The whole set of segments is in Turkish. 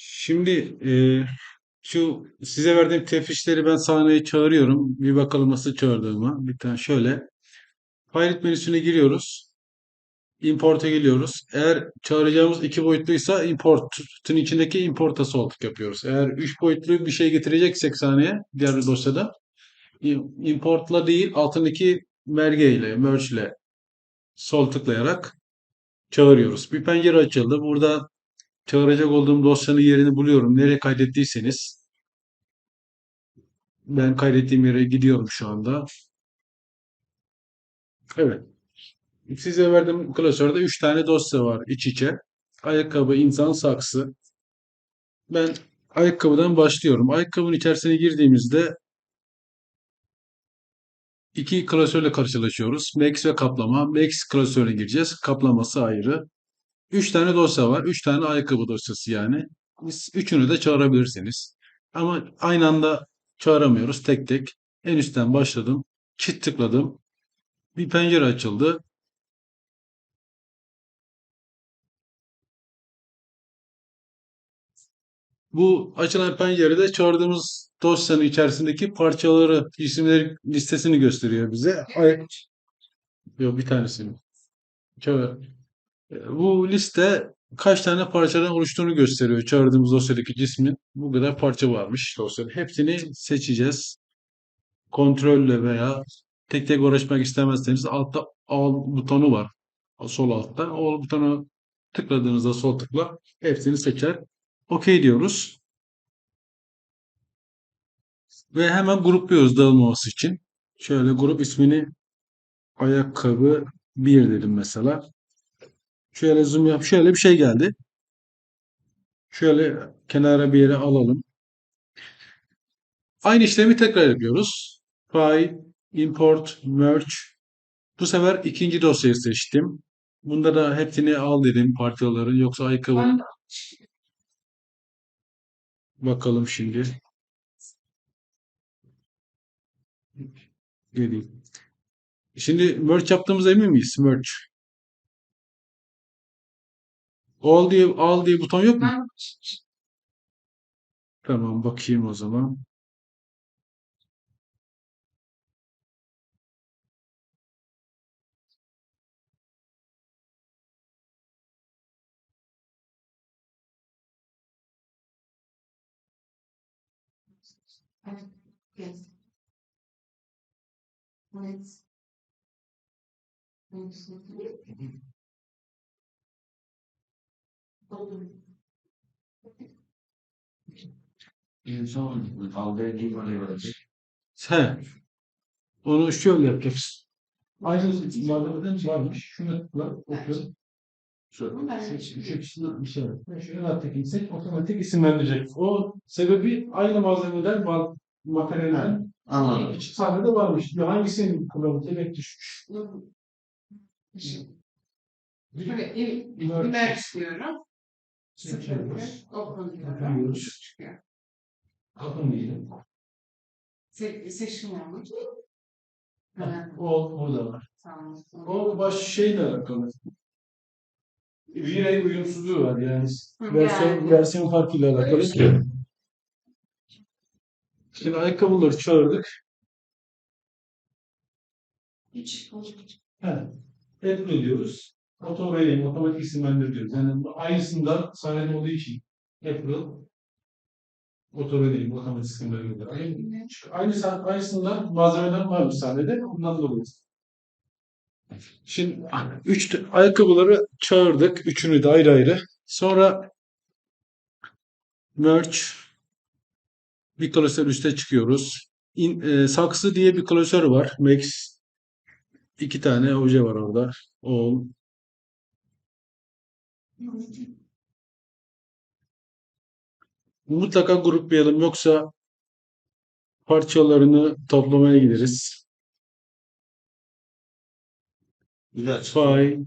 Şimdi e, şu size verdiğim tefrişleri ben sahneye çağırıyorum. Bir bakalım nasıl çağırdığıma. Bir tane şöyle. File menüsüne giriyoruz. Import'a geliyoruz. Eğer çağıracağımız iki boyutluysa import'un içindeki import'a sol tık yapıyoruz. Eğer üç boyutlu bir şey getireceksek sahneye diğer dosyada import'la değil altındaki mergeyle, merge ile sol tıklayarak çağırıyoruz. Bir pencere açıldı. Burada çağıracak olduğum dosyanın yerini buluyorum. Nereye kaydettiyseniz ben kaydettiğim yere gidiyorum şu anda. Evet. Size verdiğim klasörde 3 tane dosya var iç içe. Ayakkabı, insan, saksı. Ben ayakkabıdan başlıyorum. Ayakkabının içerisine girdiğimizde iki klasörle karşılaşıyoruz. Max ve kaplama. Max klasörüne gireceğiz. Kaplaması ayrı. 3 tane dosya var. 3 tane ayakkabı dosyası yani. Biz üçünü de çağırabilirsiniz. Ama aynı anda çağıramıyoruz tek tek. En üstten başladım. Çift tıkladım. Bir pencere açıldı. Bu açılan pencerede çağırdığımız dosyanın içerisindeki parçaları, isimleri listesini gösteriyor bize. Ay Yok bir tanesini. Çağır. E, Bu liste kaç tane parçadan oluştuğunu gösteriyor. Çağırdığımız dosyadaki cismin bu kadar parça varmış dosyada. Hepsini seçeceğiz. Kontrolle veya tek tek uğraşmak istemezseniz altta al butonu var. Sol altta. Al butonu tıkladığınızda sol tıkla hepsini seçer. OK diyoruz. Ve hemen grupluyoruz dağılmaması için. Şöyle grup ismini ayakkabı 1 dedim mesela. Şöyle zoom yap. Şöyle bir şey geldi. Şöyle kenara bir yere alalım. Aynı işlemi tekrar yapıyoruz. File, import, merge. Bu sefer ikinci dosyayı seçtim. Bunda da hepsini al dedim parçaların. Yoksa ayakkabı. Bakalım şimdi. Geleyim. Şimdi merge yaptığımıza emin miyiz? Merge. All diye, al diye buton yok mu? Tamam bakayım o zaman. Yes. Let's. İnsan kaldırdığı böyle He. Onu şöyle yapacağız. Aynı malzemeden varmış. Şunu tıkla, okuyorum. Seç, seç, bir şey yok. Şunu alttaki seç, otomatik isimlendirecek. O sebebi aynı malzemeden, mal, materyalden Anladım. iki tane de varmış. Bir hangisini kullanıp demek düşmüş. Evet, evet. Merge Merge diyorum. Bakıyoruz. Çıkıyor. Kapın diyelim. Se seçim olmuş. Evet, O burada var. tamam. O baş şeyle alakalı. V-Ray uyumsuzluğu var yani. Versiyon, yani. versiyon farkıyla alakalı. Şimdi ayakkabıları çağırdık. Hiç He. Apple diyoruz. Rating, otomatik isimlendir diyoruz. Yani bu aynısından sahnede olduğu için Auto Rating, otomatik isimlendir. Aynı, aynı, aynısından malzemeden var bir sahnede. Ondan dolayı. Şimdi üç t- ayakkabıları çağırdık. Üçünü de ayrı ayrı. Sonra merge bir klasör üste çıkıyoruz. İn, e, saksı diye bir klasör var. Max iki tane obje var orada. All. Mutlaka gruplayalım yoksa parçalarını toplamaya gideriz. Güzel. File,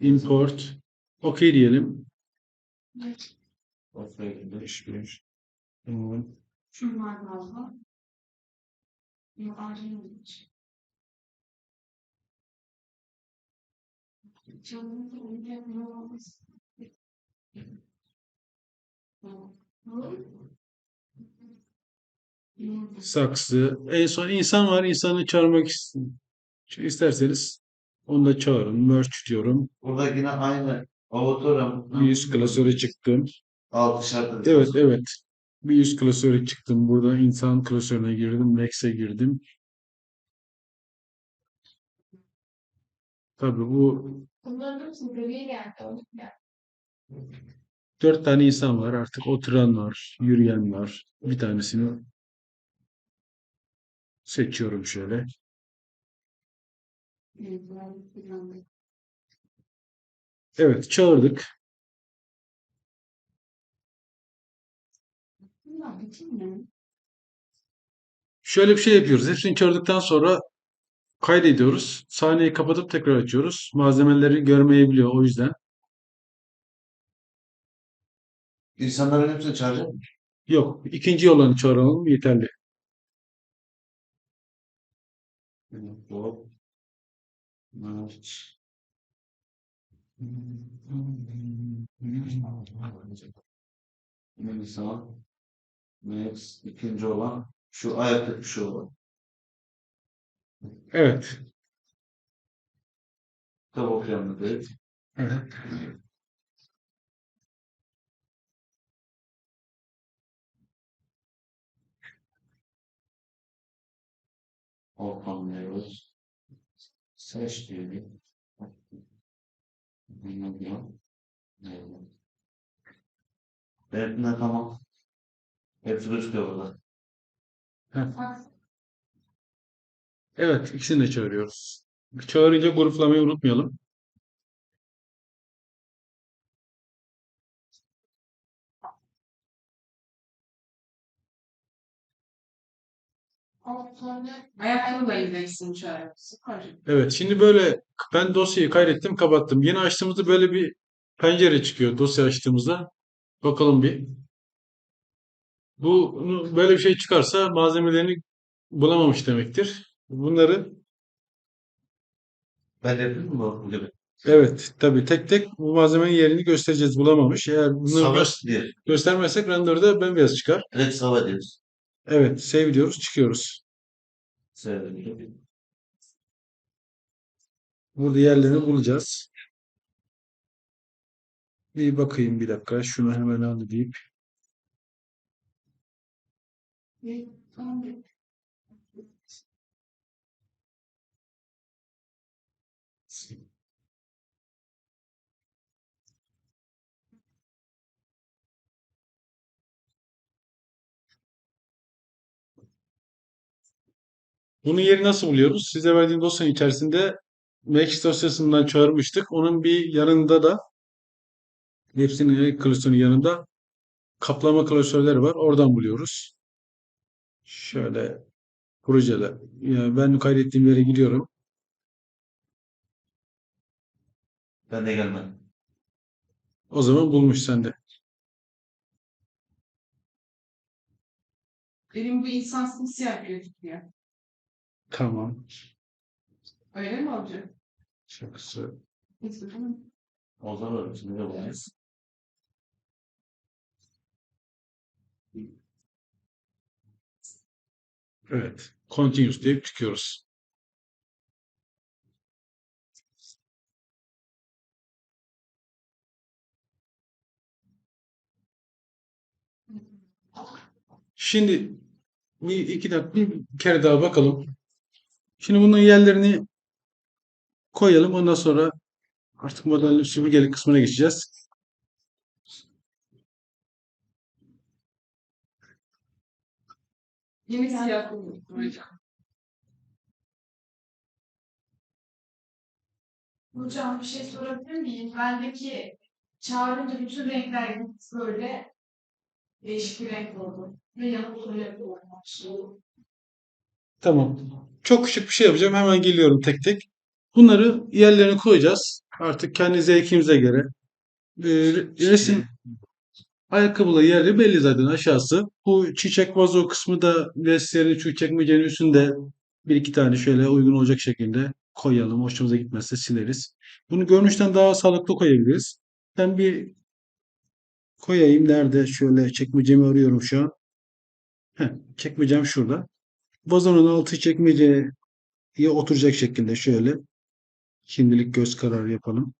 import, OK diyelim. Tamam. Şunlar fazla. Yok, acil saksı. En son insan var. İnsanı çağırmak ist- isterseniz onu da çağırın. Merch diyorum. Burada yine aynı avatar Bir üst klasöre çıktım. Altı şartı. Evet evet. Bir üst klasöre çıktım. Burada insan klasörüne girdim. Max'e girdim. Tabii bu Bunların hepsi gri geldi. dört tane insan var. Artık oturan var, yürüyen var. Bir tanesini seçiyorum şöyle. Evet, çağırdık. Şöyle bir şey yapıyoruz. Hepsini çağırdıktan sonra kaydediyoruz. Sahneyi kapatıp tekrar açıyoruz. Malzemeleri görmeyebiliyor o yüzden. İnsanların hepsini çağıracak mı? Yok, ikinci olanı çağıralım yeterli. İnsan. Max. ikinci olan. Şu ayaktaki şu olan. Evet. Kitap okuyan değil. Evet. Ortamlıyoruz. Seç diyelim. Bilmiyorum. Benimkine tamam. Hepsi gözüküyor burada. Evet, ikisini de çağırıyoruz. Çağırınca gruplamayı unutmayalım. Ayakkabı da indeksin çağırıyorsun. Evet, şimdi böyle ben dosyayı kaydettim, kapattım. Yeni açtığımızda böyle bir pencere çıkıyor dosya açtığımızda. Bakalım bir. Bu böyle bir şey çıkarsa malzemelerini bulamamış demektir. Bunları Ben yapayım mı evet tabii tek tek bu malzemenin yerini göstereceğiz bulamamış. Eğer bunları Savaş diye. göstermezsek render'da bembeyaz çıkar. Direkt savaş diyoruz. Evet, save diyoruz, çıkıyoruz. Sevdim. Burada yerlerini bulacağız. Bir bakayım bir dakika. Şunu hemen al deyip. Bunun yeri nasıl buluyoruz? Size verdiğim dosyanın içerisinde Max dosyasından çağırmıştık. Onun bir yanında da hepsinin klasörünün yanında kaplama klasörleri var. Oradan buluyoruz. Şöyle projeler. Yani ben kaydettiğim yere gidiyorum. Ben de gelmedim. O zaman bulmuş sende. Benim bu insan simsiyah gözüküyor. Tamam. Öyle mi olacak? Şakası. Hiç bakalım. O zaman şimdi de bu. Evet. Continuous deyip çıkıyoruz. Şimdi bir iki dakika bir kere daha bakalım. Şimdi bunun yerlerini koyalım. Ondan sonra artık modelin süpürgelik kısmına geçeceğiz. Yeni siyah koyacağım. Hocam bir şey sorabilir miyim? Bendeki çağırınca bütün renkler böyle değişik bir renk oldu. Ve yanıp böyle oldu. Tamam. Çok küçük bir şey yapacağım. Hemen geliyorum tek tek. Bunları yerlerine koyacağız. Artık kendi zevkimize göre. Ee, resim ayakkabılı yerleri belli zaten aşağısı. Bu çiçek vazo kısmı da vestiyerin şu çekmecenin üstünde bir iki tane şöyle uygun olacak şekilde koyalım. Hoşumuza gitmezse sileriz. Bunu görünüşten daha sağlıklı koyabiliriz. Ben bir koyayım. Nerede? Şöyle çekmecemi arıyorum şu an. Heh, çekmecem şurada. Vazonun altı çekmeceye oturacak şekilde şöyle. Şimdilik göz kararı yapalım.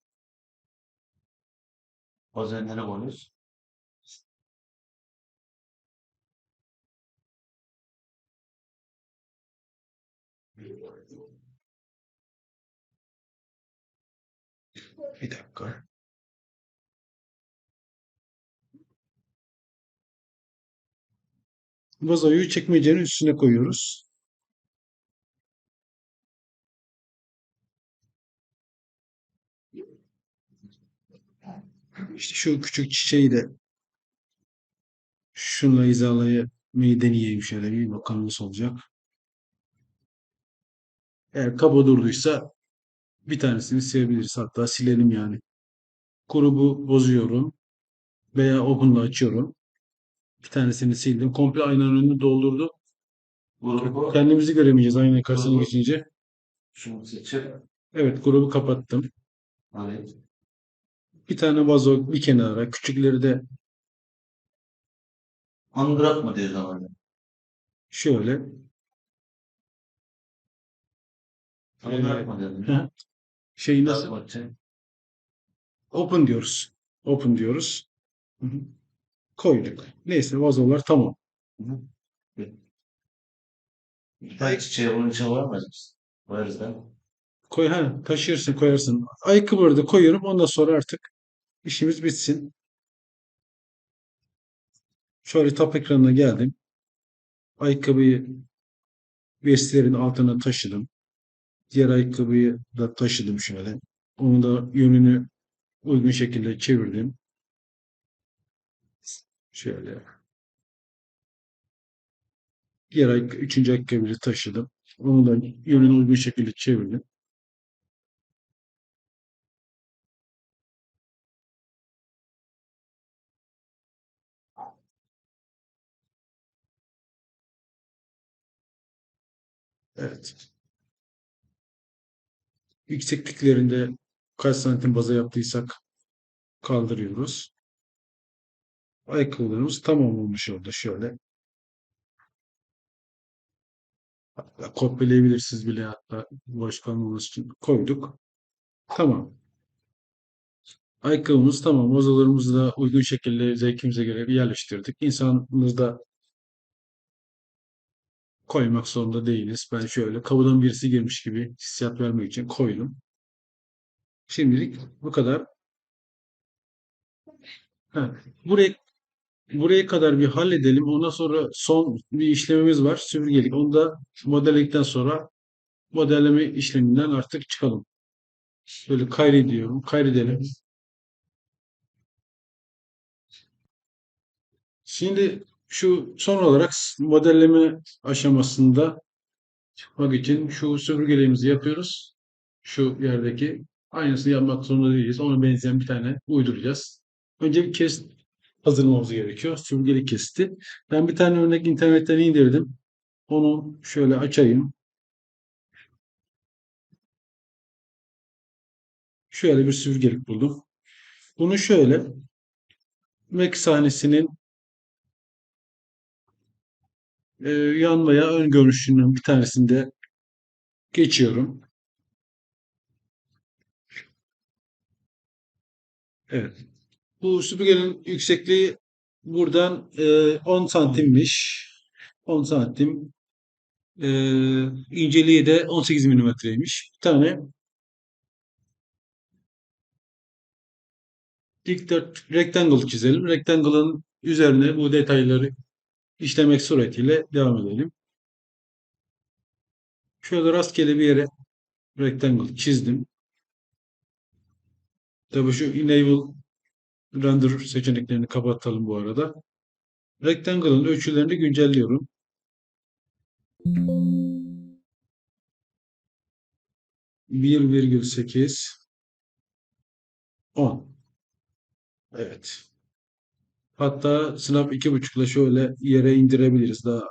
Bazen nereye koyuyoruz? Bir dakika. Vazoyu çekmecenin üstüne koyuyoruz. İşte şu küçük çiçeği de şunla hizalayamayı deneyeyim şöyle bir bakalım nasıl olacak. Eğer kaba durduysa bir tanesini silebiliriz. Hatta silelim yani. Grubu bozuyorum veya open'la açıyorum. Bir tanesini sildim. Komple aynanın önünü doldurdu. Grubu Kendimizi göremeyeceğiz aynanın karşısına Grubu- geçince. şunu seçip Evet grubu kapattım. hani Bir tane vazo bir kenara. Küçükleri de andırak mı diyor zaman? şöyle. Andırak mı dedim? Hı. Şeyi Nasıl? Open diyoruz. Open diyoruz. Hı hı. Koyduk. Neyse vazolar tamam. Tane çiçeği bunun içine koyamaz mısın? Koyarız değil mi? Koy, ha, taşırsın koyarsın. Ayakkabıları da koyuyorum. Ondan sonra artık işimiz bitsin. Şöyle tap ekranına geldim. Ayakkabıyı vestilerin altına taşıdım. Diğer ayakkabıyı da taşıdım şöyle. Onu da yönünü uygun şekilde çevirdim. Şöyle. Diğer ayakkabı, üçüncü ayakkabıyı taşıdım. Onu da yönünü uygun şekilde çevirdim. Evet. Yüksekliklerinde kaç santim baza yaptıysak kaldırıyoruz. Ayakkabılarımız tamam olmuş oldu şöyle. Hatta kopyalayabilirsiniz bile hatta boş kalmaması için koyduk. Tamam. Ayakkabımız tamam. Vazolarımızı da uygun şekilde zevkimize göre yerleştirdik. İnsanımız da koymak zorunda değiliz. Ben şöyle kapıdan birisi girmiş gibi hissiyat vermek için koydum. Şimdilik bu kadar. Ha, buraya buraya kadar bir halledelim. Ondan sonra son bir işlemimiz var. Süpürgelik. Onu da modelledikten sonra modelleme işleminden artık çıkalım. Böyle kaydediyorum. Kaydedelim. Şimdi şu son olarak modelleme aşamasında çıkmak için şu süpürgeliğimizi yapıyoruz. Şu yerdeki aynısını yapmak zorunda değiliz. Ona benzeyen bir tane uyduracağız. Önce bir kes hazırlamamız gerekiyor. Süpürgelik kesti. Ben bir tane örnek internetten indirdim. Onu şöyle açayım. Şöyle bir süpürgelik buldum. Bunu şöyle Mac sahnesinin e, yan ön görünüşünün bir tanesinde geçiyorum. Evet. Bu süpürgenin yüksekliği buradan e, 10 santimmiş. 10 santim. E, inceliği de 18 milimetreymiş. Bir tane dikdört rectangle çizelim. Rectangle'ın üzerine bu detayları işlemek suretiyle devam edelim. Şöyle rastgele bir yere rectangle çizdim. Tabii şu enable render seçeneklerini kapatalım bu arada. Rectangle'ın ölçülerini güncelliyorum. Bir virgül sekiz on. Evet. Hatta snap iki buçukla şöyle yere indirebiliriz. Daha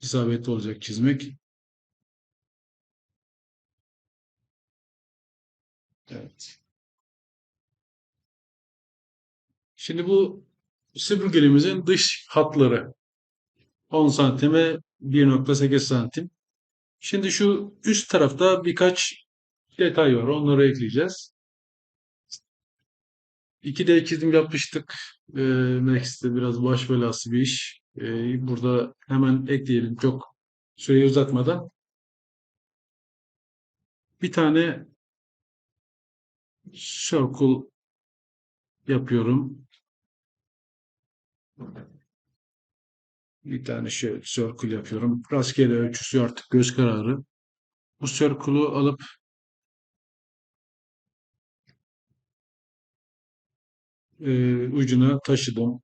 isabetli olacak çizmek. Evet. Şimdi bu süpürgelimizin dış hatları 10 santime 1.8 santim. Şimdi şu üst tarafta birkaç detay var. Onları ekleyeceğiz. 2D çizim yapmıştık. Ee, Max'te biraz baş belası bir iş. Ee, burada hemen ekleyelim çok süreyi uzatmadan. Bir tane circle yapıyorum. Bir tane şöyle circle yapıyorum. Rastgele ölçüsü artık göz kararı. Bu circle'u alıp e, ucuna taşıdım.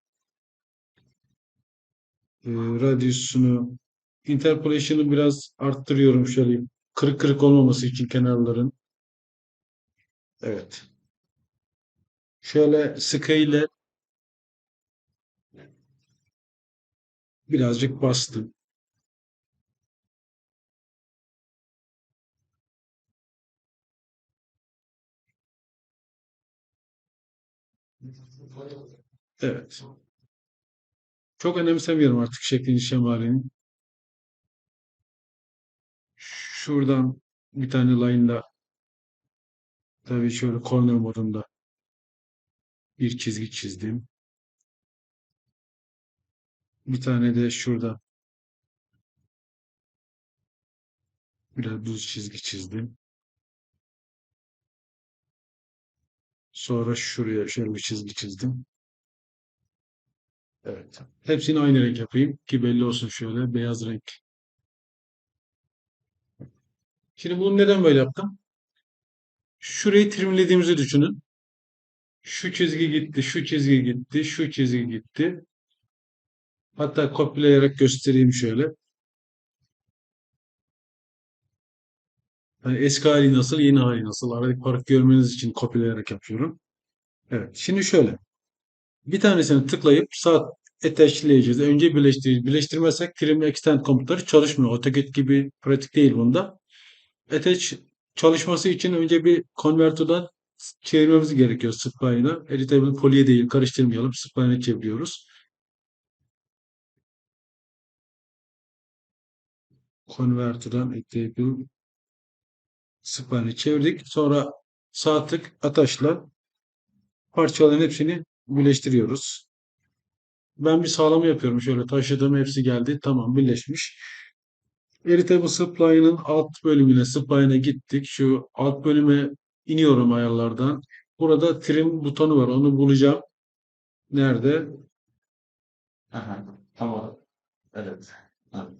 E, radyusunu interpolation'ı biraz arttırıyorum şöyle kırık kırık olmaması için kenarların. Evet. Şöyle sıkı ile birazcık bastım. Evet. Çok önemsemiyorum artık şeklini şemalini. Şuradan bir tane line'da tabii şöyle corner modunda bir çizgi çizdim. Bir tane de şurada biraz düz çizgi çizdim. Sonra şuraya şöyle bir çizgi çizdim. Evet. Hepsini aynı renk yapayım ki belli olsun şöyle beyaz renk. Şimdi bunu neden böyle yaptım? Şurayı trimlediğimizi düşünün. Şu çizgi gitti, şu çizgi gitti, şu çizgi gitti. Hatta kopyalayarak göstereyim şöyle. Yani eski hali nasıl, yeni hali nasıl? Aradaki farkı görmeniz için kopyalayarak yapıyorum. Evet, şimdi şöyle. Bir tanesini tıklayıp sağ attachleyeceğiz. Önce birleştireceğiz. Birleştirmezsek trim extend komutları çalışmıyor. AutoCAD gibi pratik değil bunda. Attach çalışması için önce bir converter'dan çevirmemiz gerekiyor spline'a. Editable poly'e değil, karıştırmayalım. Spline'e çeviriyoruz. Converter'dan editable Spline'i çevirdik. Sonra sağ tık ataşla parçaların hepsini birleştiriyoruz. Ben bir sağlama yapıyorum. Şöyle taşıdım hepsi geldi. Tamam birleşmiş. Editable Spline'ın alt bölümüne Spline'e gittik. Şu alt bölüme iniyorum ayarlardan. Burada trim butonu var. Onu bulacağım. Nerede? Aha, tamam. Evet.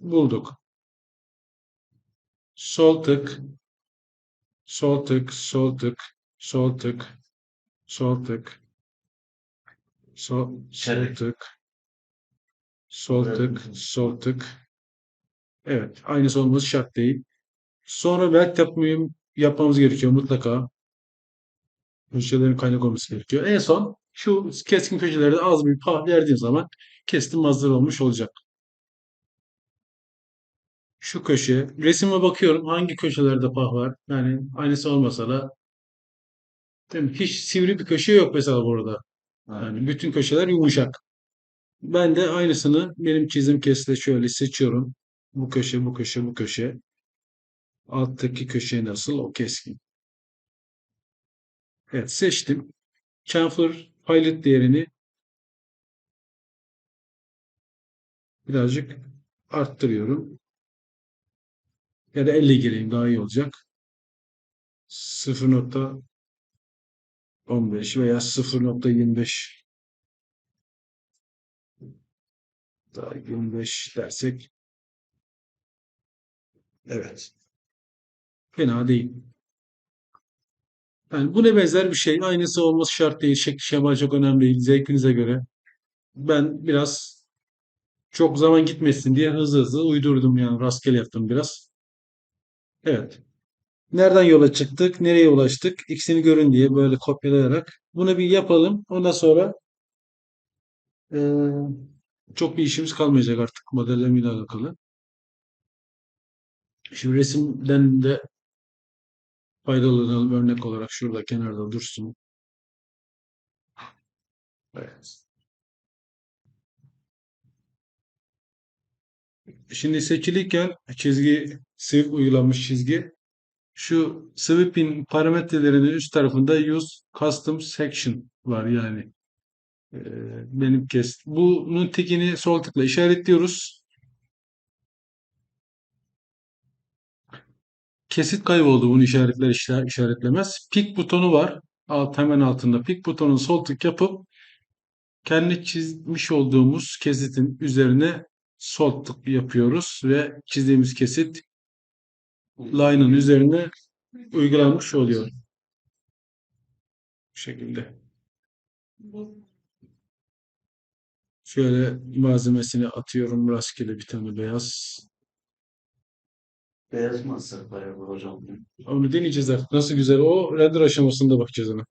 Bulduk. Sol tık. Sol tık. Sol tık. Sol tık. Sol tık. Sol, sol tık. Sol Evet. tık. Sol tık. Evet. Aynısı olması şart değil. Sonra weld yapmayı yapmamız gerekiyor mutlaka. Köşelerin kaynak olması gerekiyor. En son şu keskin köşelerde az bir pah verdiğim zaman kestim hazır olmuş olacak. Şu köşe. Resime bakıyorum hangi köşelerde pah var. Yani aynısı olmasa da değil mi? hiç sivri bir köşe yok mesela burada. Yani bütün köşeler yumuşak. Ben de aynısını benim çizim kesite şöyle seçiyorum. Bu köşe, bu köşe, bu köşe. Alttaki köşe nasıl? O keskin. Evet seçtim. Chamfer pilot değerini birazcık arttırıyorum. Ya da 50 gireyim daha iyi olacak. 0.15 veya 0.25 daha 25 dersek evet. Fena değil. Yani bu ne benzer bir şey. Aynısı olması şart değil. Şekli şema çok önemli değil. Zevkinize göre. Ben biraz çok zaman gitmesin diye hızlı hızlı uydurdum yani rastgele yaptım biraz. Evet. Nereden yola çıktık? Nereye ulaştık? İkisini görün diye böyle kopyalayarak. Bunu bir yapalım. Ondan sonra eee, çok bir işimiz kalmayacak artık modellemeyle alakalı. Şimdi resimden de faydalanalım örnek olarak şurada kenarda dursun. Evet. Şimdi seçiliyken çizgi, sweep uygulanmış çizgi. Şu sweep'in parametrelerinin üst tarafında use custom section var yani. Ee, benim kes. Bunun tekini sol tıkla işaretliyoruz. Kesit kayboldu bunu işaretler işler, işaretlemez. Pick butonu var. Alt, hemen altında pick butonunu sol tık yapıp kendi çizmiş olduğumuz kesitin üzerine sol tık yapıyoruz ve çizdiğimiz kesit line'ın üzerine uygulanmış oluyor. Bu şekilde. Şöyle malzemesini atıyorum rastgele bir tane beyaz. Beyaz masa bayağı hocam. Onu deneyeceğiz artık. Nasıl güzel o render aşamasında bakacağız ona.